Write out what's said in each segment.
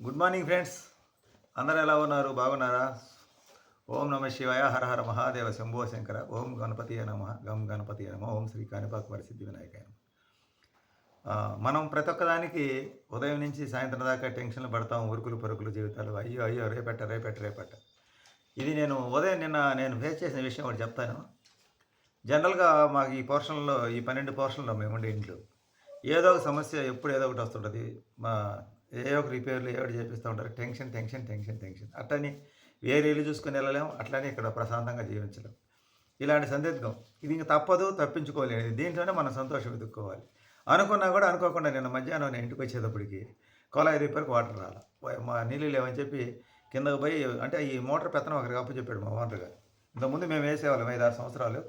Good morning friends అందరూ ఎలా ఉన్నారు? బాగున్నారా? ఓం నమ శివాయ హర హర మహాదేవ శంభో శంకర ఓం గణపతి నమ గం గణపతి నమ ఓం శ్రీ కాణిపాక పరిసిద్ధి వినాయక మనం ప్రతి ఒక్కదానికి ఉదయం నుంచి సాయంత్రం దాకా టెన్షన్లు పడతాం ఉరుకులు పరుకులు జీవితాలు. అయ్యో అయ్యో రేపెట్ట రేపెట్ట రేపెట్ట ఇది నేను ఉదయం నిన్న నేను ఫేస్ చేసిన విషయం ఒకటి చెప్తాను. జనరల్గా మాకు ఈ పోర్షన్లో ఈ పన్నెండు పోర్షన్లో మేము ఉండే ఇంట్లో ఏదో ఒక సమస్య ఎప్పుడు ఏదో ఒకటి వస్తుంటుంది. మా ఏ ఒక రిపేర్లు ఏదో చేపిస్తూ ఉంటారు? Tension tension tension tension. అట్లని వేరే ఇల్లు చూసుకుని వెళ్ళలేము అట్లనే ఇక్కడ ప్రశాంతంగా జీవించలేం ఇలాంటి సందిగ్ధం. ఇది ఇంక తప్పదు తప్పించుకోలేదు దీంట్లోనే మనం సంతోషం వెతుక్కోవాలి. అనుకున్నా కూడా అనుకోకుండా నిన్న మధ్యాహ్నం నేను ఇంటికి వచ్చేటప్పటికి కొలాయి రిపేర్కి వాటర్ రాల. మా నీళ్ళు లేవని చెప్పి కిందకు పోయి అంటే ఈ మోటార్ పెత్తనం ఒకరికి అప్పు చెప్పాడు మా ఓనర్ గారు. ఇంతకుముందు మేము వేసేవాళ్ళం ఐదు ఆరు సంవత్సరాలు.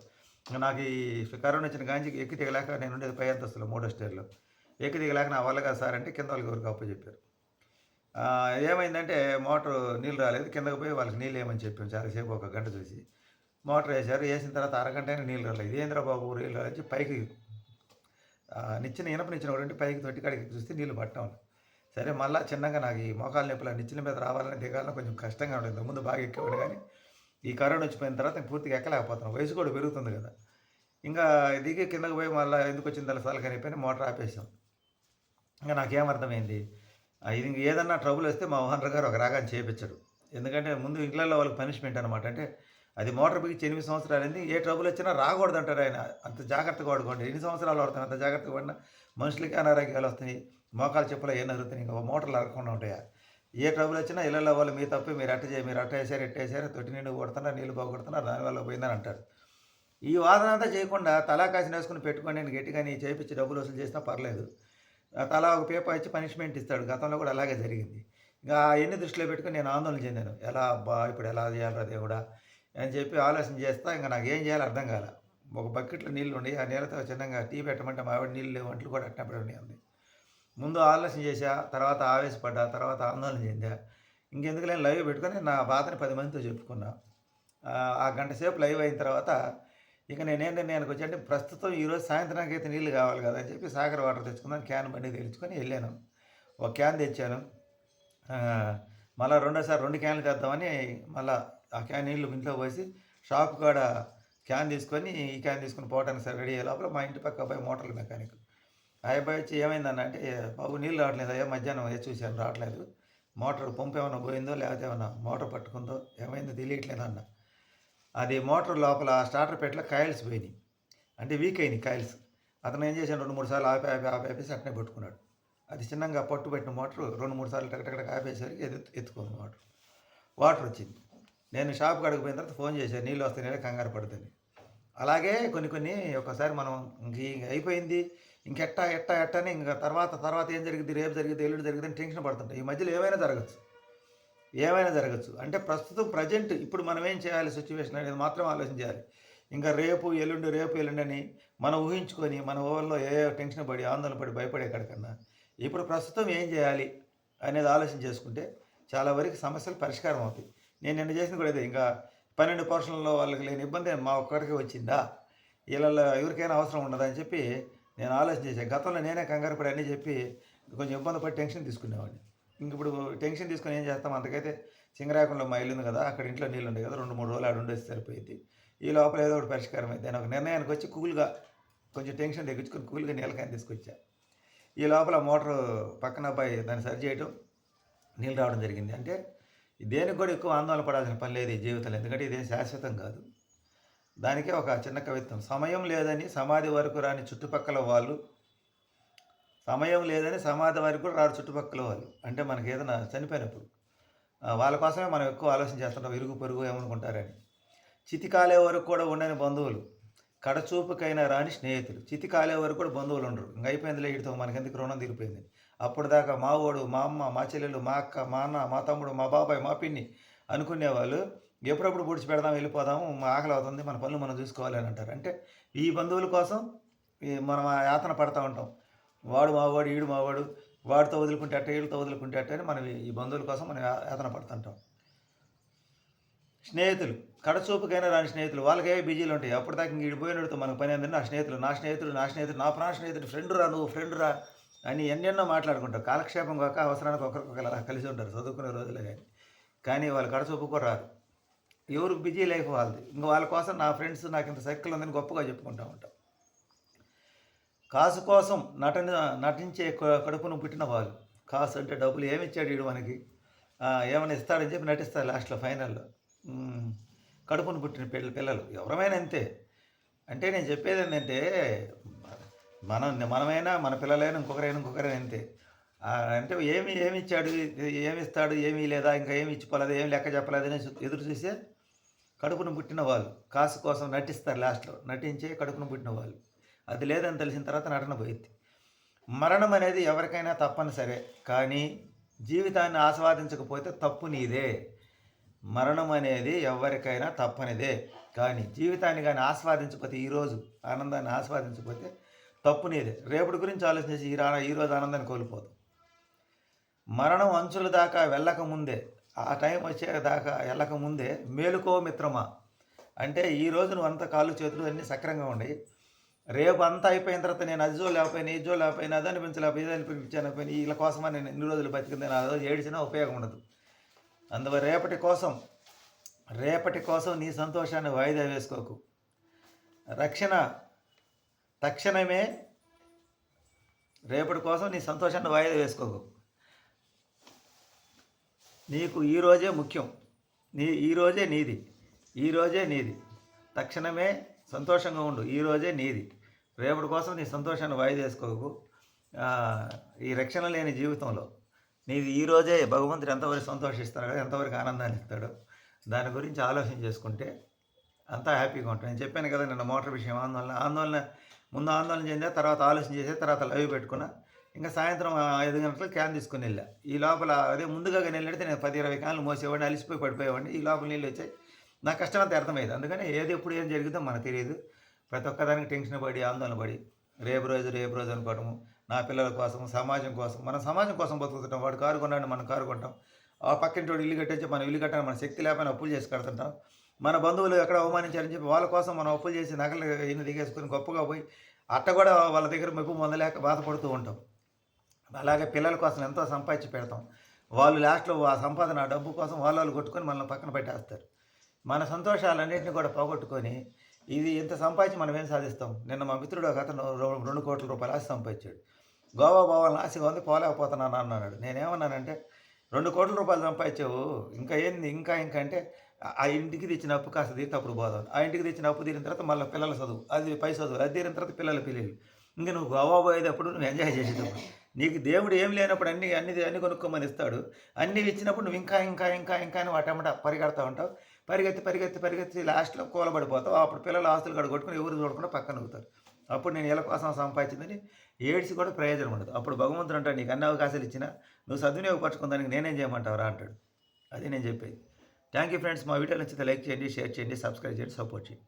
నాకు ఈ కరోనా వచ్చిన గాంజీకి ఎక్కి దిగలేక నేను ఉండేది పై అంతస్తులో మూడో స్టేర్లో ఎక్కి దిగలేక నా వల్ల కాదు సార్ అంటే కింద వాళ్ళకి ఎవరికి అప్పు చెప్పారు ఏమైందంటే మోటార్ నీళ్ళు రాలేదు కిందకు పోయి వాళ్ళకి నీళ్ళు ఏమని చెప్పాం చాలాసేపు ఒక గంట చూసి. మోటార్ వేశారు వేసిన తర్వాత అరగంట అయినా నీళ్ళు రాలేదు. ఇదేంద్ర బాబు నీళ్ళు రాలేదు పైకి నిచ్చిన ఇనప నిచ్చిన ఒకటి పైకి తొట్టి కాడికి చూస్తే నీళ్ళు పట్టడం సరే మళ్ళీ చిన్నగా నాకు ఈ మోకాలు నొప్పులు నిచ్చిన మీద రావాలని దిగాలని కొంచెం కష్టంగా ఉంటుంది ముందు బాగా ఎక్కేవాడు కానీ ఈ కరోనా వచ్చిపోయిన తర్వాత పూర్తిగా ఎక్కలేకపోతున్నాం. వయసు కూడా పెరుగుతుంది కదా. ఇంకా దిగి కిందకు పోయి మళ్ళీ ఎందుకు వచ్చిన తెలసాలు అయిపోయిన మోటార్ ఆపేసాం. ఇంకా నాకేమర్థమైంది ఇది ఏదన్నా ట్రబుల్ వస్తే మా ఓనర్ గారు ఒక రాగాన్ని చేపించడు ఎందుకంటే ముందు ఇంట్లో వాళ్ళకి పనిష్మెంట్ అనమాట అంటే అది మోటార్ బిగించి ఎనిమిది సంవత్సరాలు అయింది. ఏ ట్రబుల్ వచ్చినా రాకూడదు అంటారు ఆయన. అంత జాగ్రత్తగా వాడుకోండి. ఎన్ని సంవత్సరాలు వాడుతాను అంత జాగ్రత్తగా వాడినా మనుషులకి అనారోగ్యాలు వస్తాయి. మోకాలు చెప్పులు ఏం నరుగుతాయి ఇంకా మోటార్లు అరగకుండా ఉంటాయా? ఏ ట్రబుల్ వచ్చినా ఇళ్ళలో వాళ్ళు మీ తప్పు మీరు అట్ట చేయ మీరు అట్ట వేసారు ఎట్ట వేసారు తొట్టి నిండు కొడుతున్నారు నీళ్ళు బాగుకొడుతున్నారు దానివల్ల పోయిందని అంటారు. ఈ వాదన అంతా చేయకుండా తలాకాసిన వేసుకుని పెట్టుకొని నేను గట్టిగా నీ చేపించి డబ్బులు వసూలు చేసినా పర్లేదు. తలా ఒక పేపర్ ఇచ్చి పనిష్మెంట్ ఇస్తాడు. గతంలో కూడా అలాగే జరిగింది. ఇంకా ఎన్ని దృష్టిలో పెట్టుకుని నేను ఆందోళన చెందాను. ఎలా బా ఇప్పుడు ఎలా చేయాలరా దేవుడా అని చెప్పి ఆలోచన చేస్తా ఇంకా నాకు ఏం చేయాలో అర్థం కాల. ఒక బకెట్లో నీళ్ళు ఉండి ఆ నీళ్ళతో చిన్నగా టీ పెట్టమంటే మా ఆవిడ నీళ్ళు వంటలు కూడా అట్టినప్పుడు ఉంది ముందు ఆలోచన చేశా తర్వాత ఆవేశపడ్డా తర్వాత ఆందోళన చెందా. ఇంకెందుకు నేను లైవ్ పెట్టుకొని నా బాధని పది మందితో చెప్పుకున్నా. ఆ, ఆ గంట సేపు లైవ్ అయిన తర్వాత ఇక నేనేం నిర్ణయానికి వచ్చా అంటే ప్రస్తుతం ఈరోజు సాయంత్రానికి అయితే నీళ్ళు కావాలి కదా అని చెప్పి సాగర్ వాటర్ తెచ్చుకుందాం క్యాన్ బండి తెచ్చుకొని వెళ్ళాను. ఒక క్యాన్ తెచ్చాను. మళ్ళీ మళ్ళా రెండోసారి రెండు క్యాన్లు తెద్దామని మళ్ళా ఆ క్యాన్ నీళ్ళు ఇంట్లో పోసి షాప్ కాడ క్యాన్ తీసుకొని ఈ క్యాన్ తీసుకొని పోవడానికి సరే రెడీ అయ్యే లోపల మా ఇంటి పక్క అబ్బాయి మోటార్ల మెకానిక్. ఆ అబ్బాయి వచ్చి ఏమైందన్న అంటే బాబు నీళ్ళు రావట్లేదు అయ్యా మధ్యాహ్నం ఏ చూశాను రావట్లేదు. మోటార్ పంపు ఏమైనా పోయిందో లేకపోతే ఏమైనా మోటార్ పట్టుకుందో ఏమైందో తెలియట్లేదు అన్న అది మోటార్ లోపల స్టార్టర్ పెట్టలో కాయిల్స్ పోయినాయి. అంటే వీక్ అయినాయి కాయిల్స్ అతను ఏం చేశాను రెండు మూడు సార్లు ఆపి ఆపి ఆపి ఆపేసి అట్నే పెట్టుకున్నాడు. అది చిన్నగా పట్టు పెట్టిన మోటార్ రెండు మూడు సార్లు టకటక ఆపేసరికి ఎత్తు ఎత్తుకుంది మోటార్. వాటర్ వచ్చింది. నేను షాప్ అడిగిపోయిన తర్వాత ఫోన్ చేశాను. నీళ్ళు వస్తాయి కంగారు పడుతుంది అలాగే కొన్ని కొన్ని ఒకసారి మనం ఇంక ఇంక అయిపోయింది. ఇంకెట్టా ఎట్టా ఎట్టని ఇంకా తర్వాత తర్వాత ఏం జరిగింది రేపు జరిగింది ఎల్లుండి జరిగింది అని టెన్షన్ పడుతుంటాయి ఈ మధ్యలో ఏమైనా జరగచ్చు. ఏమైనా జరగచ్చు. అంటే ప్రస్తుతం ప్రజెంట్ ఇప్పుడు మనం ఏం చేయాలి సిచ్యువేషన్ అనేది మాత్రం ఆలోచించాలి ఇంకా రేపు ఎల్లుండి రేపు ఎల్లుండి అని మనం ఊహించుకొని మన ఊళ్ళో ఏ టెన్షన్ పడి ఆందోళన పడి భయపడే కాడికన్నా ఇప్పుడు ప్రస్తుతం ఏం చేయాలి అనేది ఆలోచన చేసుకుంటే చాలా వరకు సమస్యలు పరిష్కారం అవుతాయి. నేను నిన్న చేసిన కూడా ఇదే. ఇంకా పన్నెండు పోర్షన్లలో వాళ్ళకి లేని ఇబ్బంది మా ఒక్కడికి వచ్చిందా? వీళ్ళలో ఎవరికైనా అవసరం ఉండదా అని చెప్పి నేను ఆలోచన చేశాను గతంలో నేనే కంగారు పడి అన్నీ చెప్పి కొంచెం ఇబ్బంది పడి టెన్షన్ తీసుకునేవాడిని. ఇంక ఇప్పుడు టెన్షన్ తీసుకొని ఏం చేస్తాం? అంతకైతే సింగరాకంలో మా ఉంది కదా అక్కడ ఇంట్లో నీళ్ళు ఉండే కదా రెండు మూడు రోజులు ఆడు ఉండేసి సరిపోయింది. ఈ లోపల ఏదో ఒకటి పరిష్కారం అయితే నేను ఒక నిర్ణయానికి వచ్చి కూల్గా కొంచెం టెన్షన్ తగ్గించుకొని కూల్గా నీళ్ళకాయని తీసుకొచ్చా. ఈ లోపల మోటార్ పక్కన అబ్బాయి దాన్ని సరి చేయటం నీళ్ళు రావడం జరిగింది. అంటే దేనికి కూడా ఎక్కువ ఆందోళన పడాల్సిన పని లేదు ఈ జీవితంలో ఎందుకంటే ఇదేం శాశ్వతం కాదు. దానికే ఒక చిన్న కవిత్వం సమయం లేదని సమాధి వరకు రాని చుట్టుపక్కల వాళ్ళు సమయం లేదని సమాధి కూడా రారు చుట్టుపక్కల వాళ్ళు. అంటే మనకి ఏదైనా చనిపోయినప్పుడు. వాళ్ళ కోసమే మనం ఎక్కువ ఆలోచన చేస్తుంటాం ఇరుగు పొరుగు ఏమనుకుంటారని. చితి కాలే వరకు కూడా ఉండని బంధువులు. కడచూపుకైనా రాని స్నేహితులు. చితి కాలే వరకు కూడా బంధువులు ఉండరు. ఇంక అయిపోయిందిలే వీటితో మనకెందుకు రుణం తీరిపోయింది? అప్పుడు దాకా మా ఓడు మా అమ్మ మా చెల్లెలు మా అక్క మా అన్న మా తమ్ముడు మా బాబాయ్ మా పిన్ని అనుకునేవాళ్ళు ఎప్పుడప్పుడు పొడిచి పెడదాం వెళ్ళిపోదాము మా ఆకలి అవుతుంది మన పనులు మనం చూసుకోవాలి అని అంటారు. అంటే ఈ బంధువుల కోసం మనం ఆ యాతన పడతా ఉంటాం. వాడు మావాడు ఈడు మావాడు వాడితో వదులుకుంటే అట్ట వీడితో వదులుకుంటే అట్ట అని మనం ఈ బంధువుల కోసం మనం యా- యాతన పడుతుంటాం. స్నేహితులు కడచూపుకైనా రాని స్నేహితులు వాళ్ళకే బిజీలు ఉంటాయి. అప్పటిదాకా ఇంక పోయినడుతో మనకు పని ఏంటంటే నా స్నేహితులు నా స్నేహితుడు నా స్నేహితుడు నా ప్రాణ స్నేహితుడు ఫ్రెండ్ రా నువ్వు ఫ్రెండ్ రా అని ఎన్నెన్నో మాట్లాడుకుంటారు కాలక్షేపం కాక అవసరానికి ఒకరికొకరు కలిసి ఉంటారు చదువుకునే రోజులే కానీ. కానీ వాళ్ళు కడచొప్పుకో రారు. ఎవరు బిజీ లైఫ్ వాళ్ళది. ఇంక వాళ్ళ కోసం నా ఫ్రెండ్స్ నాకు ఇంత సర్కిల్ ఉందని గొప్పగా చెప్పుకుంటూ ఉంటాం. కాసు కోసం నటన నటించే కడుపును పుట్టిన వాళ్ళు. కాసు అంటే డబ్బులు ఏమి ఇచ్చాడు వీడు మనకి ఏమైనా ఇస్తాడని చెప్పి నటిస్తారు లాస్ట్లో ఫైనల్లో. కడుపును పుట్టిన పిల్ల పిల్లలు. ఎవరమైనా అంతే. అంటే నేను చెప్పేది ఏంటంటే మనం మనమైనా మన పిల్లలైనా ఇంకొకరైనా ఇంకొకరైనా అంతే. అంటే ఏమి ఏమి ఇచ్చాడు ఏమి ఇస్తాడు ఏమీ లేదా ఇంకా ఏమి ఇచ్చిపోలేదు ఏమి లెక్క చెప్పలేదు అని ఎదురు చూసే కడుపును పుట్టిన వాళ్ళు. కాసు కోసం నటిస్తారు లాస్ట్లో. నటించే కడుపును పుట్టిన వాళ్ళు. అది లేదని తెలిసిన తర్వాత నటన పోయింది. మరణం అనేది ఎవరికైనా తప్పనిసరే కానీ జీవితాన్ని ఆస్వాదించకపోతే తప్పు నీదే. మరణం అనేది ఎవరికైనా తప్పనిదే కానీ జీవితాన్ని కానీ ఆస్వాదించకపోతే ఈరోజు ఆనందాన్ని ఆస్వాదించకపోతే తప్పు నీదే. రేపటి గురించి ఆలోచించి ఈ రా ఈరోజు ఆనందాన్ని కోల్పోదు మరణం అంచుల దాకా వెళ్ళకముందే ఆ టైం వచ్చే దాకా వెళ్ళకముందే మేలుకో మిత్రమా? అంటే ఈ రోజు నువ్వు అంత కాళ్ళు చేతులు అన్నీ సక్రంగా ఉండేవి రేపు అంతా అయిపోయిన తర్వాత నేను అది లేకపోయినా ఈ లేకపోయినా అది అనిపించలేకపోయి ఇది అనిపించలేకపోయినా వీళ్ళ కోసమని నేను ఎన్ని రోజులు బతికింది నా రోజు ఏడిచినా ఉపయోగం ఉండదు. అందువల్ల రేపటి కోసం రేపటి కోసం నీ సంతోషాన్ని వాయిదా వేసుకోకు. రక్షణ తక్షణమే రేపటి కోసం నీ సంతోషాన్ని వాయిదా వేసుకోకు. నీకు ఈరోజే ముఖ్యం. నీ ఈరోజే నీది. ఈరోజే నీది. తక్షణమే సంతోషంగా ఉండు. ఈరోజే నీది. రేపటి కోసం నీ సంతోషాన్ని వాయిదేసుకోకు ఈ రక్షణ లేని జీవితంలో నీది ఈరోజే భగవంతుడు ఎంతవరకు సంతోషిస్తాడు కదా ఎంతవరకు ఆనందాన్ని ఇస్తాడో దాని గురించి ఆలోచన చేసుకుంటే అంతా హ్యాపీగా ఉంటాం. నేను చెప్పాను కదా నిన్న మోటార్ విషయం ఆందోళన ఆందోళన ముందు ఆందోళన చెందా తర్వాత ఆలోచన చేసే తర్వాత లైవ్ పెట్టుకున్నా. ఇంకా సాయంత్రం ఐదు గంటలకు క్యాన్ తీసుకుని వెళ్ళా. ఈ లోపల అదే ముందుగా వెళ్ళితే నేను పది ఇరవై క్యాన్లు మోసేవాడిని అలిసిపోయి పడిపోయేవాడిని. ఈ లోపల నీళ్ళు వచ్చాయి. నా కష్టం అంతా అర్థమైంది. అందుకని ఏది ఎప్పుడు ఏం జరిగిందో మనకు తెలియదు. ప్రతి ఒక్కదానికి టెన్షన్ పడి ఆందోళన పడి రేపు రోజు రేపు రోజు అనుకోవటము నా పిల్లల కోసం సమాజం కోసం మన సమాజం కోసం బతుకుతుంటాం. వాడు కారు కొన్నాడు మనం కారు కొంటాం. ఆ పక్కింటి ఇల్లు కట్టేసి మనం ఇల్లు కట్టాలి మన శక్తి లేకపోయినా అప్పులు చేసి కడుతుంటాం. మన బంధువులు ఎక్కడ అవమానించారని చెప్పి వాళ్ళ కోసం మనం అప్పులు చేసి నగలు ఇన్ని దిగేసుకుని గొప్పగా పోయి అట్ట కూడా వాళ్ళ దగ్గర మెప్పు పొందలేక బాధపడుతూ ఉంటాం. అలాగే పిల్లల కోసం ఎంతో సంపాదించి పెడతాం. వాళ్ళు లాస్ట్లో ఆ సంపాదన ఆ డబ్బు కోసం వాళ్ళు వాళ్ళు కొట్టుకొని మనల్ని పక్కన పెట్టేస్తారు. మన సంతోషాలన్నింటినీ కూడా పోగొట్టుకొని ఇది ఇంత సంపాదించి మనం ఏం సాధిస్తాం? నిన్న మా మిత్రుడు ఒక అతను రెండు కోట్ల రూపాయలు ఆశ సంపాదించాడు. గోవా పోవాలని ఆశగా ఉంది పోలేకపోతున్నాను అన్నాడు. నేనేమన్నానంటే రెండు కోట్ల రూపాయలు సంపాదించావు. ఇంకా ఏంది? ఇంకా ఇంకా అంటే ఆ- ఇంటికి తెచ్చిన అప్పు కాస్త తీరితే అప్పుడు పోదాం. ఆ ఇంటికి తెచ్చిన అప్పు తీరిన తర్వాత మళ్ళీ పిల్లల చదువు. అది పై చదువు. అది తీరిన తర్వాత పిల్లల పిల్లలు ఇంకా నువ్వు గోవా పోయేటప్పుడు నువ్వు ఎంజాయ్ చేసేటప్పుడు. నీకు దేవుడు ఏం లేనప్పుడు అన్ని అన్ని అన్ని కొనుక్కోమని ఇస్తాడు. అన్నీ ఇచ్చినప్పుడు నువ్వు ఇంకా ఇంకా ఇంకా ఇంకా అని వాటమ్మట పరిగెడతా ఉంటావు. పరిగెత్తి పరిగెత్తి పరిగెత్తి లాస్ట్లో కూలబడిపోతావు. అప్పుడు పిల్లలు ఆస్తులు కడగొట్టుకుని ఎవరు చూడకుండా పక్కన అవుతారు అప్పుడు నేను ఇలా కోసం సంపాదించిందని ఏడ్చి కూడా ప్రయోజనం ఉండదు. అప్పుడు భగవంతుడు అంటాడు నీకు అన్ని అవకాశాలు ఇచ్చినా నువ్వు సద్వినియోగపరచుకుందానికి నేనేం చేయమంటావురా? అంటాడు. అది నేను చెప్పేది. థ్యాంక్ యూ ఫ్రెండ్స్ మా వీడియో నచ్చితే లైక్ చేయండి షేర్ చేయండి సబ్స్క్రైబ్ చేయండి సపోర్ట్ చేయండి.